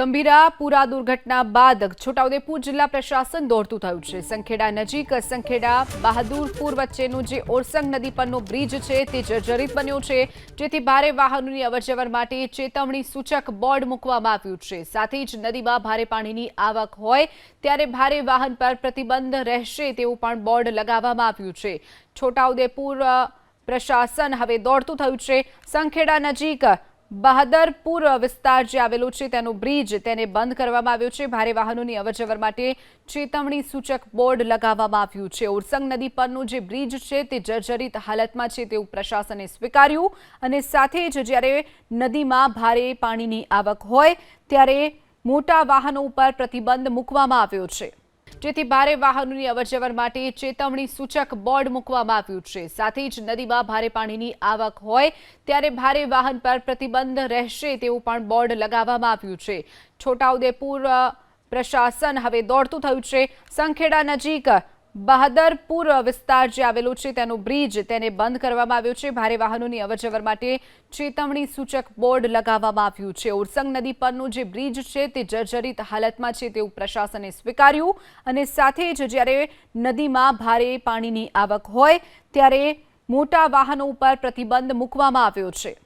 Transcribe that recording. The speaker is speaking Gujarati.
ગંભીરા પુરા દુર્ઘટના બાદ છોટાઉદેપુર જિલ્લા પ્રશાસન દોડતું થયું છે. સંખેડા નજીક સંખેડા બહાદુરપુર વચ્ચેનું જે ઓરસંગ નદી પરનો બ્રિજ છે તે જર્જરિત બન્યો છે. જેથી ભારે વાહનોની અવરજવર માટે ચેતવણી સૂચક બોર્ડ મૂકવામાં આવ્યું છે. સાથે જ નદીમાં ભારે પાણીની આવક હોય ત્યારે ભારે વાહન પર પ્રતિબંધ રહેશે તેવું પણ બોર્ડ લગાવવામાં આવ્યું છે. છોટાઉદેપુર પ્રશાસન હવે દોડતું થયું છે. સંખેડા નજીક બહાદરપુર વિસ્તાર જે આવેલો છે, તેનો બ્રિજ તેને બંધ કરવામાં આવ્યો છે. ભારે વાહનોની અવરજવર માટે ચેતવણી સૂચક બોર્ડ લગાવવામાં આવ્યું છે. ઓરસંગ નદી પરનું જે બ્રિજ છે, તે જર્જરિત હાલતમાં છે તેવું પ્રશાસને સ્વીકાર્યું અને સાથે જ જ્યારે નદીમાં ભારે પાણીની આવક હોય, ત્યારે મોટા વાહનો ઉપર પ્રતિબંધ મૂકવામાં આવ્યો છે. જેથી ભારે વાહનોની અવરજવર માટે ચેતવણી સૂચક બોર્ડ મૂકવામાં આવ્યું છે. સાથે જ નદીમાં ભારે પાણીની આવક હોય ત્યારે ભારે વાહન પર પ્રતિબંધ રહેશે તેવું પણ બોર્ડ લગાવવામાં આવ્યું છે. છોટાઉદેપુર પ્રશાસન હવે દોડતું થયું છે. સંખેડા નજીક બહાદરપુર વિસ્તાર જે આવેલો છે, તેનો બ્રિજ તેને બંધ કરવામાં આવ્યો છે. ભારે વાહનોની અવરજવર માટે ચેતવણી સૂચક બોર્ડ લગાવવામાં આવ્યું છે. ઓરસંગ નદી પરનું જે બ્રિજ છે, તે જર્જરિત હાલતમાં છે તેવું પ્રશાસને સ્વીકાર્યું અને સાથે જ જ્યારે નદીમાં ભારે પાણીની આવક હોય, ત્યારે મોટા વાહનો ઉપર પ્રતિબંધ મૂકવામાં આવ્યો છે.